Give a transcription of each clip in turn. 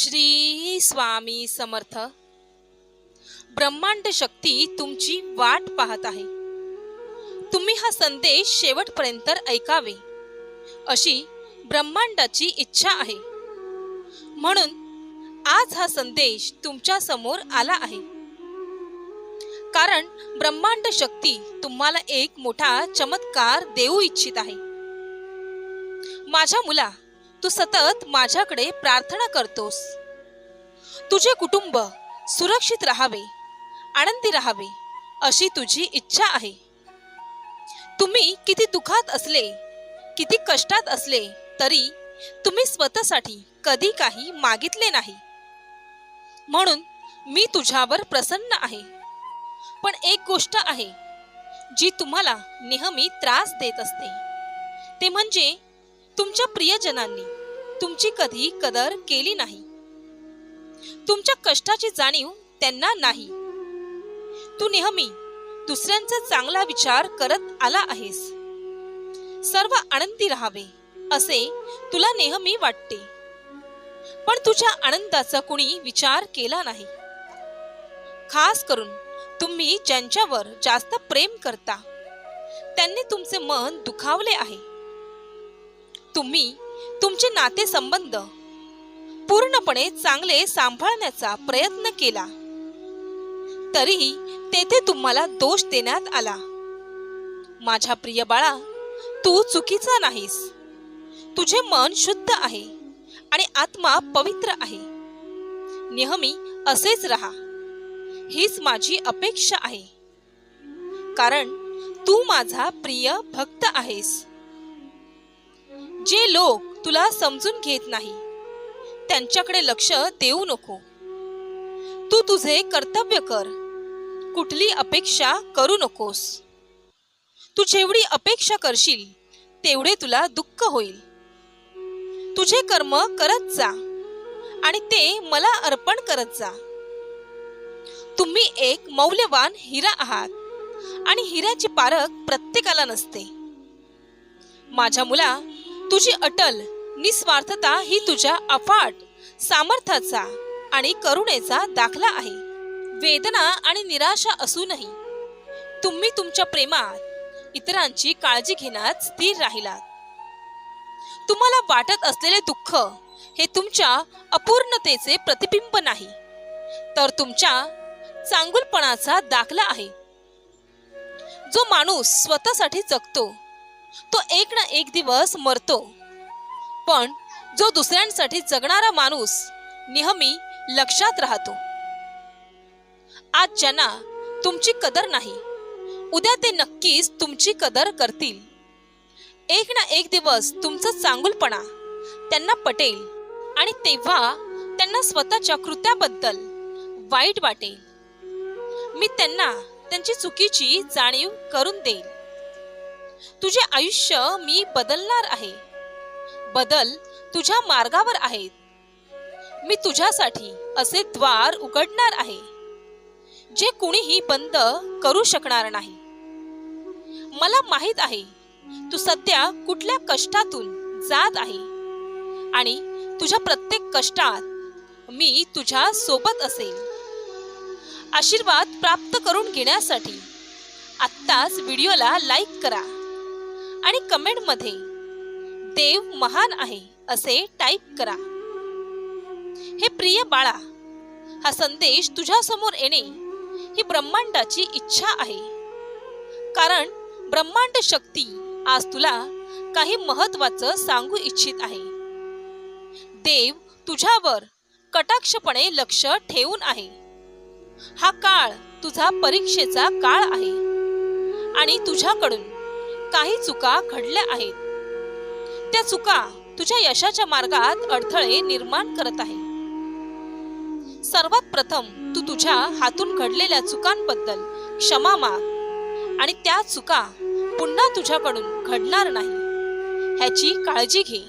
श्री स्वामी समर्थ. ब्रह्मांड शक्ती तुमची वाट पाहत आहे. तुम्ही हा संदेश शेवटपर्यंत ऐकावे. अशी ब्रह्मांडाची इच्छा आहे. म्हणून आज हा संदेश तुमच्यासमोर आला आहे. कारण ब्रह्मांड शक्ती तुम्हाला एक मोठा चमत्कार देऊ इच्छित आहे. माझ्या मुला तू सतत माझ्याकडे प्रार्थना करतोस. तुझे कुटुंब सुरक्षित राहावे आनंदी राहावे अशी तुझी इच्छा आहे. तुम्ही किती दुखात असले किती कष्टात असले तरी तुम्ही स्वतःसाठी कधी काही मागितले नाही. म्हणून मी तुझ्यावर प्रसन्न आहे. पण एक गोष्ट आहे जी तुम्हाला नेहमी त्रास देत असते. ते म्हणजे तुमच्या प्रियजनांनी तुमची कधी कदर केली नाही. तुमच्या कष्टाची जाणीव त्यांना नाही. तू नेहमी दुसऱ्यांचा चांगला विचार करत आला आहेस. सर्व आनंदी राहावे असे तुला नेहमी वाटते. पण तुझ्या आनंदाचा कुणी विचार केला नाही. खास करून तुम्ही ज्यांच्यावर जास्त प्रेम करता त्यांनी तुमचे मन दुखावले आहे. तुम्ही तुमचे नातेसंबंध पूर्णपणे चांगले सांभाळण्याचा प्रयत्न केला. तरीही तेथे तुम्हाला दोष देण्यात आला. माझ्या प्रिय बाळा तू चुकीचा नाहीस. तुझे मन शुद्ध आहे आणि आत्मा पवित्र आहे. नेहमी असेच राहा. हीच माझी अपेक्षा आहे. कारण तू माझा प्रिय भक्त आहेस. जे लोक तुला समजून घेत नाही त्यांच्याकडे लक्ष देऊ नको. तू तुझे कर्तव्य कर. कुठली अपेक्षा करू नकोस. तू जेवढी अपेक्षा करशील तेवढे तुला दुःख होईल. तुझे कर्म करत जा आणि ते मला अर्पण करत जा. तुम्ही एक मौल्यवान हिरा आहात आणि हिऱ्याची पारख प्रत्येकाला नसते. माझ्या मुला तुझी अटल निस्वार्थता ही तुझ्या अफाट सामर्थ्याचा आणि करुणेचा दाखला आहे. वेदना आणि निराशा असूनही तुम्ही तुमच्या प्रेमात इतरांची काळजी घेण्यात स्थिर राहिलात. तुम्हाला वाटत असलेले दुःख हे तुमच्या अपूर्णतेचे प्रतिबिंब नाही तर तुमच्या चांगुलपणाचा दाखला आहे. जो माणूस स्वतःसाठी जगतो तो एक ना एक दिवस मरतो. पण जो दुसऱ्यांसाठी जगणारा माणूस नेहमी लक्षात राहतो. आज ज्यांना तुमची कदर नाही उद्या ते नक्कीच तुमची कदर करतील. एक ना एक दिवस तुमचा चांगुलपणा त्यांना पटेल आणि तेव्हा त्यांना स्वतःच्या कृत्याबद्दल वाईट वाटेल. मी त्यांना त्यांची चुकीची जाणीव करून देईल. तुझे आयुष्य मी बदलणार आहे. बदल तुझ्या मार्गावर आहेत. मी तुझ्यासाठी असे द्वार उघडणार आहे. जे कुणीही बंद करू शकणार नाही. मला माहीत आहे तू सध्या कुठल्या कष्टातून जात आहे. आणि तुझ्या प्रत्येक कष्टात मी तुझ्या सोबत असेल. आशीर्वाद प्राप्त करून घेण्यासाठी आत्ताच व्हिडिओला लाईक करा. आणि कमेंटमध्ये देव महान आहे असे टाईप करा. हे प्रिय बाळा हा संदेश तुझ्या समोर येणे ही ब्रह्मांडाची इच्छा आहे. कारण ब्रह्मांड शक्ती आज तुला काही महत्वाचं सांगू इच्छित आहे. देव तुझ्यावर कटाक्षपणे लक्ष ठेवून आहे. हा काळ तुझा परीक्षेचा काळ आहे आणि तुझ्याकडून काही चुका घडल्या आहेत. त्या चुका तुझ्या यशाच्या मार्गात अडथळे निर्माण करत आहे. सर्वात प्रथम तू तुझ्या हातून घडलेल्या चुकांबद्दल क्षमा माग आणि त्या चुका पुन्हा तुझ्याकडून घडणार नाही ह्याची काळजी घे.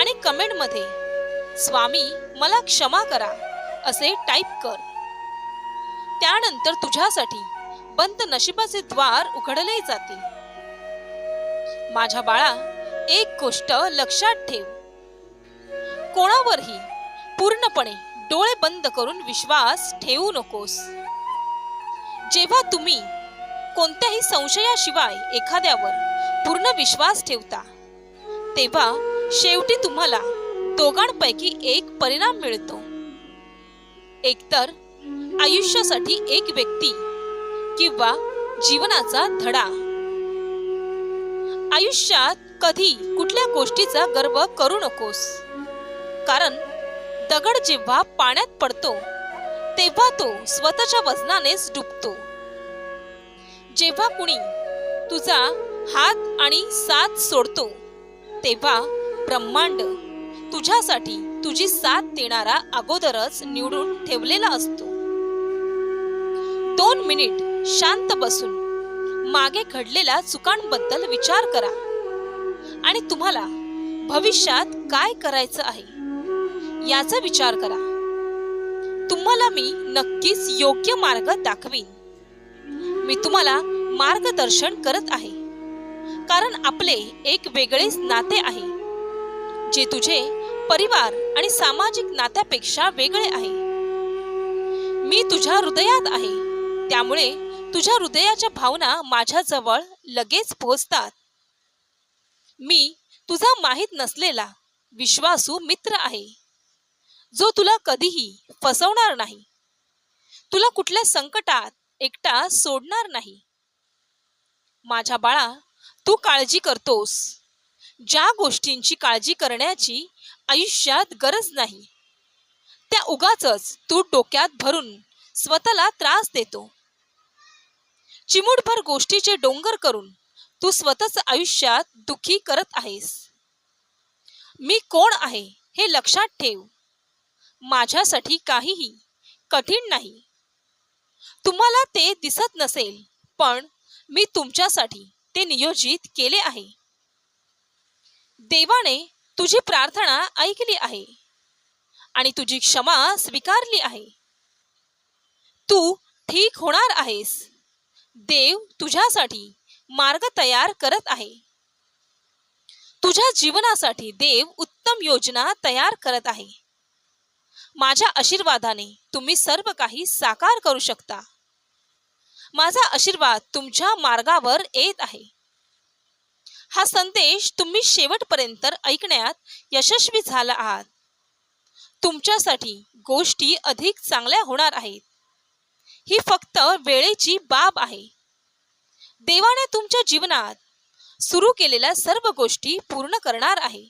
आणि कमेंटमध्ये स्वामी मला क्षमा करा असे टाईप कर. त्यानंतर तुझ्यासाठी बंद नशिबाचे द्वार उघडले जातील. माझ्या बाळा एक गोष्ट लक्षात ठेव. कोणावरही पूर्णपणे डोळे बंद करून विश्वास ठेवू नकोस. जेव्हा तुम्ही कोणत्याही संशयाशिवाय एखाद्यावर पूर्ण विश्वास ठेवता तेव्हा शेवटी तुम्हाला दोघांपैकी एक परिणाम मिळतो. एकतर आयुष्यासाठी एक व्यक्ती किंवा जीवनाचा धडा. आयुष्यात कधी कुठल्या गोष्टीचा गर्व करू नकोस. कारण दगड जेव्हा पाण्यात पडतो तेव्हा तो स्वतःच्या वजनानेच डुबतो. जेव्हा कुणी तुझा हात आणि साथ सोडतो तेव्हा ब्रह्मांड तुझ्यासाठी तुझी साथ देणारा अगोदरच निवडून ठेवलेला असतो. दोन मिनिट शांत बसून मागे घडलेल्या चुकांबद्दल विचार करा. आणि तुम्हाला भविष्यात काय करायचं आहे याचा विचार करा. तुम्हाला मी नक्कीच योग्य मार्ग दाखवीन. मी तुम्हाला मार्गदर्शन करत आहे. कारण आपले एक वेगळेच नाते आहे जे तुझे परिवार आणि सामाजिक नात्यापेक्षा वेगळे आहे. मी तुझ्या हृदयात आहे त्यामुळे तुझ्या हृदयाच्या भावना माझ्याजवळ लगेच पोहोचतात. मी तुझा माहीत नसलेला विश्वासू मित्र आहे. जो तुला कधीही फसवणार नाही. तुला कुठल्या संकटात एकटा सोडणार नाही. माझ्या बाळा तू काळजी करतोस. ज्या गोष्टींची काळजी करण्याची आयुष्यात गरज नाही. त्या उगाच तू डोक्यात भरून स्वतःला त्रास देतो. चिमूटभर गोष्टीचे डोंगर करून तू स्वतःच आयुष्यात दुखी करत आहेस. मी कोण आहे हे लक्षात ठेव. माझ्यासाठी काहीही कठीण नाही. तुम्हाला ते दिसत नसेल पण मी तुमच्यासाठी ते नियोजित केले आहे. देवाने तुझी प्रार्थना ऐकली आहे आणि तुझी क्षमा स्वीकारली आहे. तू ठीक होणार आहेस. देव तुझ्यासाठी मार्ग तयार करत आहे. तुझ्या जीवनासाठी देव उत्तम योजना तयार करत आहे. माझ्या आशीर्वादाने तुम्ही सर्व काही साकार करू शकता. माझा आशीर्वाद तुमच्या मार्गावर येत आहे. हा संदेश तुम्ही शेवटपर्यंत ऐकण्यात यशस्वी झाला आहात. तुमच्यासाठी गोष्टी अधिक चांगल्या होणार आहेत. ही फक्त वेळेची बाब आहे. देवाने तुमच्या जीवनात सुरू केलेल्या सर्व गोष्टी पूर्ण करणार आहे.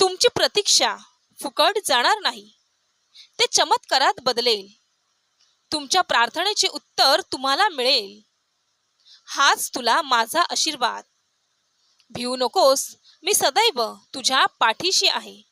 तुमची प्रतीक्षा फुकट जाणार नाही. ते चमत्कारात बदलेल. तुमच्या प्रार्थनेचे उत्तर तुम्हाला मिळेल. हाच तुला माझा आशीर्वाद. भिवू नकोस मी सदैव तुझ्या पाठीशी आहे.